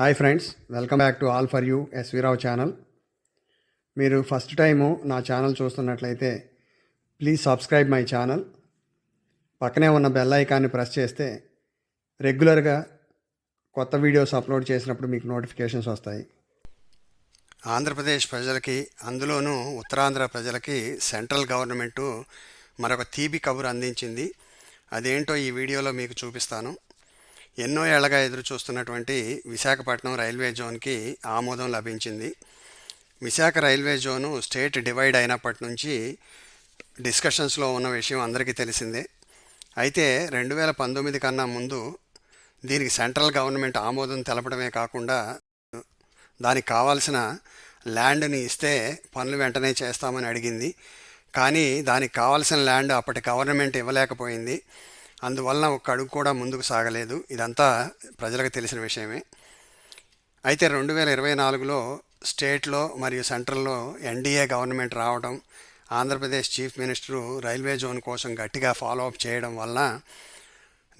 Hi friends welcome back to all for you SV Rao channel. మీరు first time నా channel చూస్తున్నట్లయితే please subscribe my channel. పక్కనే ఉన్న bell ఐకాన్ని press చేస్తే రెగ్యులర్గా కొత్త వీడియోస్ అప్లోడ్ చేసినప్పుడు మీకు నోటిఫికేషన్స్ వస్తాయి. ఆంధ్రప్రదేశ్ ప్రజలకి అందులోనూ ఉత్తరాంధ్ర ప్రజలకి సెంట్రల్ గవర్నమెంటు మరొక తీపి కబురు అందించింది. అదేంటో ఈ వీడియోలో మీకు చూపిస్తాను. ఎన్నో ఏళ్ళగా ఎదురు చూస్తున్నటువంటి విశాఖపట్నం రైల్వే జోన్కి ఆమోదం లభించింది. Visakha railway zone state divide అయినప్పటి నుంచి డిస్కషన్స్లో ఉన్న విషయం అందరికీ తెలిసిందే. అయితే రెండు వేల పంతొమ్మిది కన్నా ముందు దీనికి సెంట్రల్ గవర్నమెంట్ ఆమోదం తెలపడమే కాకుండా దానికి కావాల్సిన ల్యాండ్ని ఇస్తే పనులు వెంటనే చేస్తామని అడిగింది. కానీ దానికి కావాల్సిన ల్యాండ్ అప్పటి గవర్నమెంట్ ఇవ్వలేకపోయింది. అందువలన ఒక్క అడుగు కూడా ముందుకు సాగలేదు. ఇదంతా ప్రజలకు తెలిసిన విషయమే. అయితే రెండు వేల ఇరవై నాలుగులో స్టేట్లో మరియు సెంట్రల్లో ఎన్డీఏ గవర్నమెంట్ రావడం Andhra Pradesh chief minister railway zone కోసం గట్టిగా ఫాలో అప్ చేయడం వలన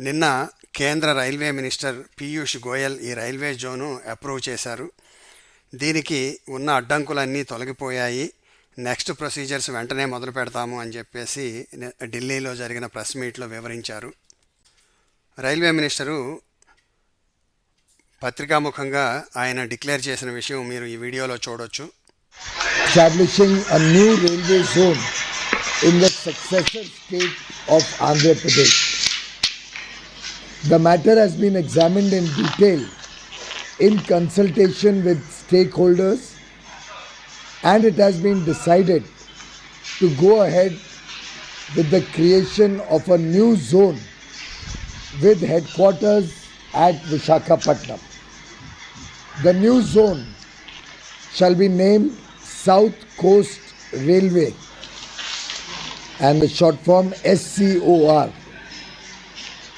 నిన్న కేంద్ర రైల్వే మినిస్టర్ పీయూష్ గోయల్ ఈ రైల్వే జోను అప్రూవ్ చేశారు. దీనికి ఉన్న అడ్డంకులన్నీ తొలగిపోయాయి. నెక్స్ట్ ప్రొసీజర్స్ వెంటనే మొదలు పెడతాము అని చెప్పేసి ఢిల్లీలో జరిగిన ప్రెస్ మీట్లో వివరించారు. రైల్వే మినిస్టరు పత్రికాముఖంగా ఆయన డిక్లేర్ చేసిన విషయం మీరు ఈ వీడియోలో చూడొచ్చు. In the succession state of Andhra Pradesh the matter has been examined in detail in consultation with stakeholders and it has been decided to go ahead with the creation of a new zone with headquarters at Vishakhapatnam. The new zone shall be named South Coast Railway and the short form SCOR.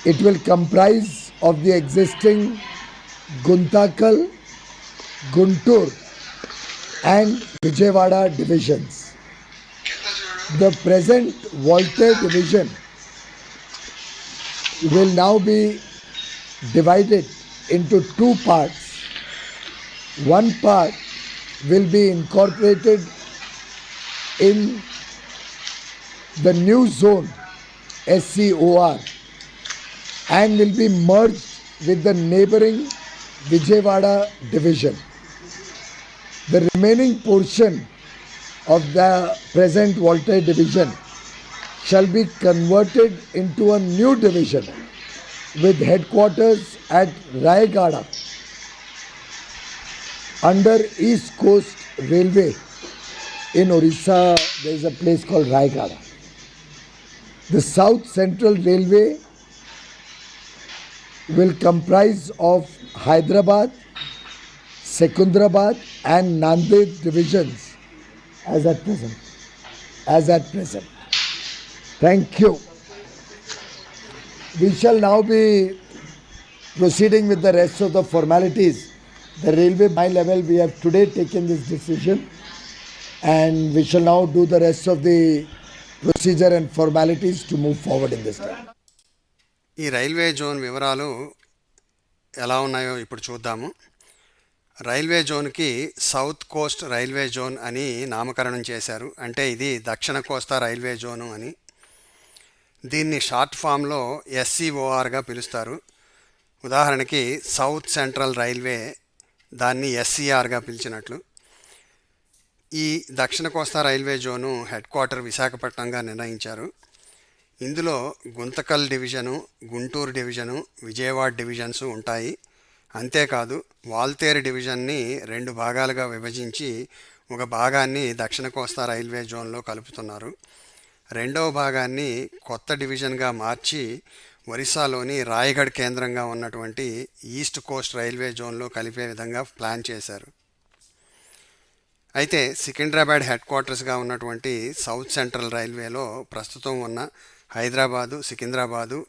It will comprise of the existing Guntakal, Guntur and Vijayawada divisions. The present Voltaire division will now be divided into two parts. One part will be incorporated in the new zone SCOR and will be merged with the neighboring Vijayawada division. The remaining portion of the present Voltaire division shall be converted into a new division with headquarters at Rayagada under East Coast Railway in Orissa, there is a place called Raigada. The South Central Railway will comprise of Hyderabad, Secunderabad, and Nanded divisions as at present. As at present. Thank you. We shall now be proceeding with the rest of the formalities. The railway by level, we have today taken this decision and we shall now do the rest of the procedure and formalities to move forward in this time. ఈ railway zone వివరాలు ఎలా ఉన్నాయో ఇప్పుడు చూద్దాము railway జోన్కి south Coast railway zone అని నామకరణం చేశారు. అంటే ఇది దక్షిణ కోస్తా రైల్వే జోను అని. దీన్ని షార్ట్ ఫామ్లో ఎస్సీఓఆర్గా పిలుస్తారు. ఉదాహరణకి సౌత్ సెంట్రల్ రైల్వే దాన్ని ఎస్సీఆర్గా పిలిచినట్లు. ఈ దక్షిణ కోస్తా రైల్వే జోను హెడ్ క్వార్టర్ విశాఖపట్నంగా నిర్ణయించారు. ఇందులో Guntakal division Guntur division Vijayawada divisions ఉంటాయి. అంతేకాదు వాల్తేరు డివిజన్ని రెండు భాగాలుగా విభజించి ఒక భాగాన్ని దక్షిణ కోస్తా రైల్వే జోన్లో కలుపుతున్నారు. రెండవ భాగాన్ని కొత్త డివిజన్గా మార్చి ఒరిస్సాలోని రాయగఢ్ కేంద్రంగా ఉన్నటువంటి ఈస్ట్ కోస్ట్ రైల్వే జోన్లో కలిపే విధంగా ప్లాన్ చేశారు. అయితే సికింద్రాబాద్ హెడ్ క్వార్టర్స్గా ఉన్నటువంటి సౌత్ సెంట్రల్ రైల్వేలో ప్రస్తుతం ఉన్న హైదరాబాదు సికింద్రాబాదు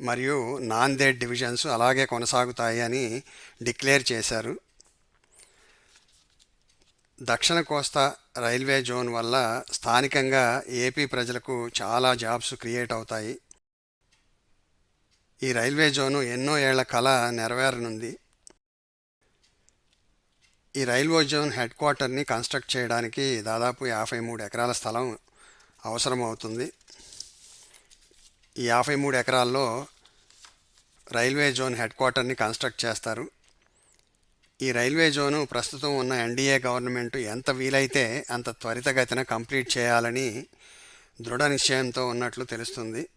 మరియు నాందేడ్ డివిజన్స్ అలాగే కొనసాగుతాయి అని డిక్లేర్ చేశారు. దక్షిణ కోస్తా రైల్వే జోన్ వల్ల స్థానికంగా ఏపీ ప్రజలకు చాలా జాబ్స్ క్రియేట్ అవుతాయి. ఈ రైల్వే జోను ఎన్నో ఏళ్ళ కళ నెరవేరనుంది. ఈ రైల్వే జోన్ హెడ్ క్వార్టర్ని కన్స్ట్రక్ట్ చేయడానికి దాదాపు యాభై మూడు ఎకరాల స్థలం అవసరం అవుతుంది ఈ యాభై మూడు ఎకరాల్లో రైల్వే జోన్ హెడ్ క్వార్టర్ని కన్స్ట్రక్ట్ చేస్తారు. ఈ రైల్వే జోను ప్రస్తుతం ఉన్న ఎన్డీఏ గవర్నమెంట్ ఎంత వీలైతే అంత త్వరితగతిన కంప్లీట్ చేయాలని దృఢ నిశ్చయంతో ఉన్నట్లు తెలుస్తుంది.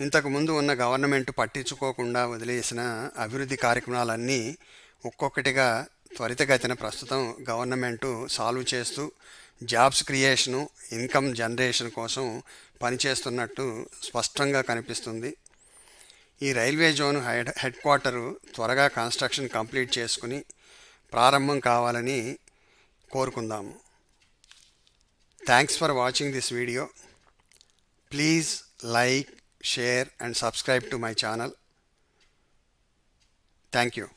ఇంతకు ముందు ఉన్న గవర్నమెంట్ పట్టించుకోకుండా వదిలేసిన అభివృద్ధి కార్యక్రమాలన్నీ ఒక్కొక్కటిగా త్వరితగతిన ప్రస్తుతం గవర్నమెంటు సాల్వ్ చేస్తూ జాబ్స్ క్రియేషను ఇన్కమ్ జనరేషన్ కోసం పనిచేస్తున్నట్టు స్పష్టంగా కనిపిస్తుంది. ఈ railway zone head head quarter త్వరగా కన్స్ట్రక్షన్ కంప్లీట్ చేసుకుని ప్రారంభం కావాలని కోరుకుందాము thanks for watching this video. Please like share and subscribe to my channel. Thank you.